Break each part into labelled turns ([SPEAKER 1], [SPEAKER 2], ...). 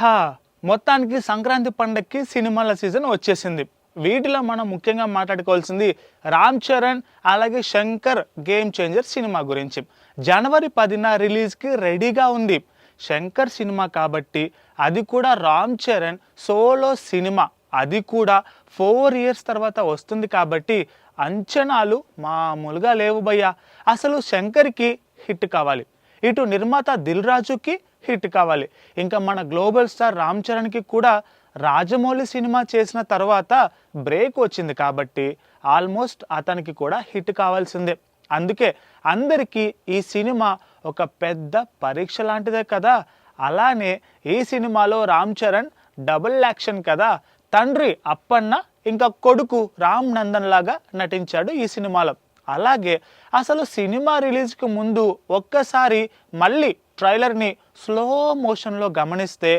[SPEAKER 1] హా మొత్తానికి సంక్రాంతి పండగకి సినిమాల సీజన్ వచ్చేసింది. వీటిలో మనం ముఖ్యంగా మాట్లాడుకోవాల్సింది రామ్ చరణ్ అలాగే శంకర్ గేమ్ చేంజర్ సినిమా గురించి. జనవరి పదిన రిలీజ్కి రెడీగా ఉంది. శంకర్ సినిమా కాబట్టి అది కూడా రామ్ చరణ్ సోలో సినిమా. అది కూడా ఫోర్ ఇయర్స్ తర్వాత వస్తుంది కాబట్టి అంచనాలు మామూలుగా లేవు భయ్యా. అసలు శంకర్కి హిట్ కావాలి. ఇటు నిర్మాత దిల్ రాజుకి హిట్ కావాలి. ఇంకా మన గ్లోబల్ స్టార్ రామ్ చరణ్కి కూడా రాజమౌళి సినిమా చేసిన తర్వాత బ్రేక్ వచ్చింది కాబట్టి ఆల్మోస్ట్ అతనికి కూడా హిట్ కావాల్సిందే. అందుకే అందరికీ ఈ సినిమా ఒక పెద్ద పరీక్ష లాంటిదే కదా. అలానే ఈ సినిమాలో రామ్ చరణ్ డబుల్ యాక్షన్ కదా. తండ్రి అప్పన్న ఇంకా కొడుకు రామ్ నందన్ లాగా నటించాడు ఈ సినిమాలో. అలాగే అసలు సినిమా రిలీజ్కి ముందు ఒక్కసారి మళ్ళీ ట్రైలర్ని స్లో మోషన్లో గమనిస్తే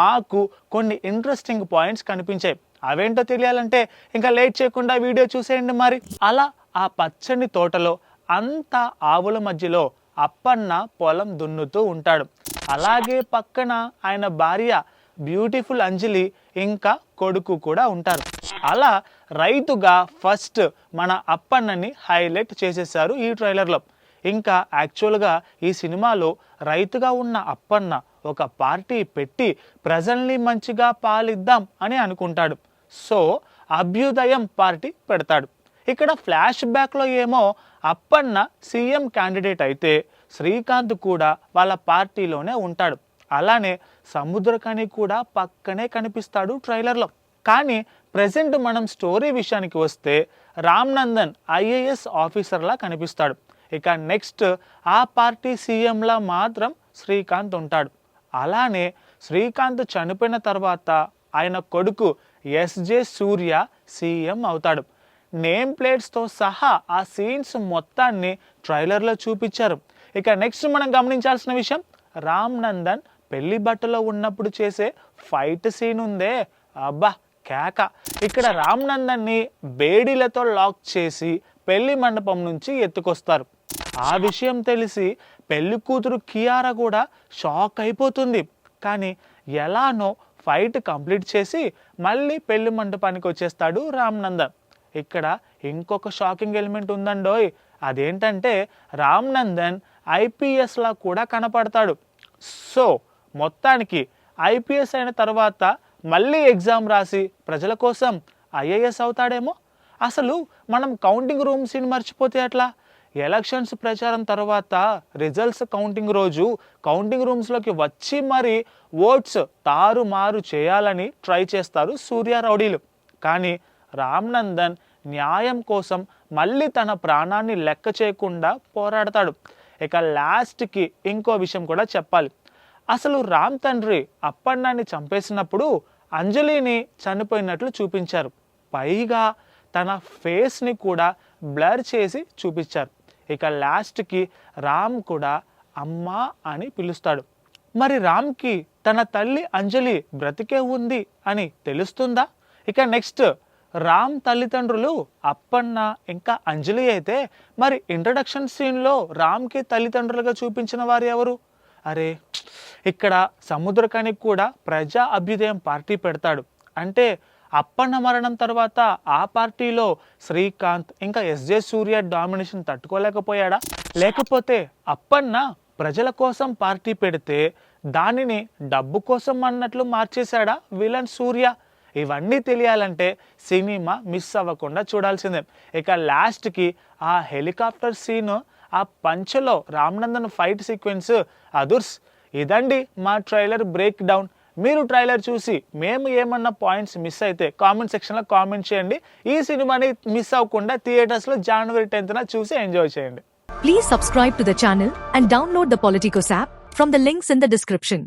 [SPEAKER 1] మాకు కొన్ని ఇంట్రెస్టింగ్ పాయింట్స్ కనిపించాయి. అవేంటో తెలియాలంటే ఇంకా లేట్ చేయకుండా వీడియో చూసేయండి మరి. అలా ఆ పచ్చని తోటలో అంతా ఆవుల మధ్యలో అప్పన్న పొలం దున్నుతూ ఉంటాడు. అలాగే పక్కన ఆయన భార్య బ్యూటిఫుల్ అంజలి ఇంకా కొడుకు కూడా ఉంటారు. అలా రైతుగా ఫస్ట్ మన అప్పన్నని హైలైట్ చేసేసారు ఈ ట్రైలర్లో ఇంకా యాక్చువల్గా ఈ సినిమాలో రైతుగా ఉన్న అప్పన్న ఒక పార్టీ పెట్టి ప్రజల్ని మంచిగా పాలిద్దాం అని అనుకుంటాడు. సో అభ్యుదయం పార్టీ పెడతాడు. ఇక్కడ ఫ్లాష్ బ్యాక్లో ఏమో అప్పన్న సీఎం క్యాండిడేట్ అయితే శ్రీకాంత్ కూడా వాళ్ళ పార్టీలోనే ఉంటాడు. అలానే సముద్రకని కూడా పక్కనే కనిపిస్తాడు ట్రైలర్లో. కానీ ప్రజెంట్ మనం స్టోరీ విషయానికి వస్తే రామ్ నందన్ ఐఏఎస్ ఆఫీసర్లా కనిపిస్తాడు. ఇక నెక్స్ట్ ఆ పార్టీ సీఎంలా మాత్రం శ్రీకాంత్ ఉంటాడు. అలానే శ్రీకాంత్ చనిపోయిన తర్వాత ఆయన కొడుకు ఎస్జే సూర్య సీఎం అవుతాడు. నేమ్ ప్లేట్స్తో సహా ఆ సీన్స్ మొత్తాన్ని ట్రైలర్లో చూపించారు. ఇక నెక్స్ట్ మనం గమనించాల్సిన విషయం రామ్ నందన్ పెళ్ళి బట్టలో ఉన్నప్పుడు చేసే ఫైట్ సీన్ ఉందే. అబ్బా కేక. ఇక్కడ రామ్ నందన్ని బేడీలతో లాక్ చేసి పెళ్ళి మండపం నుంచి ఎత్తుకొస్తారు. ఆ విషయం తెలిసి పెళ్ళి కూతురు కియారా కూడా షాక్ అయిపోతుంది. కానీ ఎలానో ఫైట్ కంప్లీట్ చేసి మళ్ళీ పెళ్ళి మండపానికి వచ్చేస్తాడు రామ్ నందన్. ఇక్కడ ఇంకొక షాకింగ్ ఎలిమెంట్ ఉందండోయ్. అదేంటంటే రామ్ నందన్ ఐపీఎస్లా కూడా కనపడతాడు. సో మొత్తానికి ఐపీఎస్ అయిన తర్వాత మళ్ళీ ఎగ్జామ్ రాసి ప్రజల కోసం ఐఏఎస్ అవుతాడేమో? అసలు మనం కౌంటింగ్ రూమ్ సీన్ మర్చిపోతే అట్లా ఎలక్షన్స్ ప్రచారం తర్వాత రిజల్ట్స్ కౌంటింగ్ రోజు కౌంటింగ్ రూమ్స్లోకి వచ్చి మరి ఓట్స్ తారుమారు చేయాలని ట్రై చేస్తారు సూర్య రౌడీలు. కానీ రామ్నందన్ న్యాయం కోసం మళ్ళీ తన ప్రాణాన్ని లెక్క చేయకుండా పోరాడతాడు. ఇక లాస్ట్కి ఇంకో విషయం కూడా చెప్పాలి. అసలు రామ్ తండ్రి అప్పన్నాన్ని చంపేసినప్పుడు అంజలిని చనిపోయినట్లు చూపించారు. పైగా తన ఫేస్ని కూడా బ్లర్ చేసి చూపించారు. ఇక లాస్ట్కి రామ్ కూడా అమ్మా అని పిలుస్తాడు. మరి రామ్కి తన తల్లి అంజలి బ్రతికే ఉంది అని తెలుస్తుందా? ఇక నెక్స్ట్ రామ్ తల్లిదండ్రులు అప్పన్న ఇంకా అంజలి అయితే మరి ఇంట్రడక్షన్ సీన్లో రామ్కి తల్లిదండ్రులుగా చూపించిన వారు ఎవరు? అరే ఇక్కడ సముద్రకానికి కూడా ప్రజా అభ్యుదయం పార్టీ పెడతాడు. అంటే అప్పన్న మరణం తర్వాత ఆ పార్టీలో శ్రీకాంత్ ఇంకా ఎస్జే సూర్య డామినేషన్ తట్టుకోలేకపోయాడా? లేకపోతే అప్పన్న ప్రజల కోసం పార్టీ పెడితే దానిని డబ్బు కోసం అన్నట్లు మార్చేశాడా విలన్ సూర్య? ఇవన్నీ తెలియాలంటే సినిమా మిస్ అవ్వకుండా చూడాల్సిందే. ఇక లాస్ట్కి ఆ హెలికాప్టర్ సీను ఆ పంచలో రామ్నందన్ ఫైట్ సీక్వెన్స్ అదుర్స్ ఇదండి మా ట్రైలర్ బ్రేక్ డౌన్ మీరు ట్రైలర్ చూసి మేము ఏమన్నా పాయింట్స్ మిస్ అయితే కామెంట్ సెక్షన్లో కామెంట్ చేయండి. ఈ సినిమాని మిస్ అవ్వకుండా థియేటర్స్లో జనవరి టెన్త్న చూసి ఎంజాయ్ చేయండి.
[SPEAKER 2] Please subscribe to the channel and download the Politicos app from the links in the description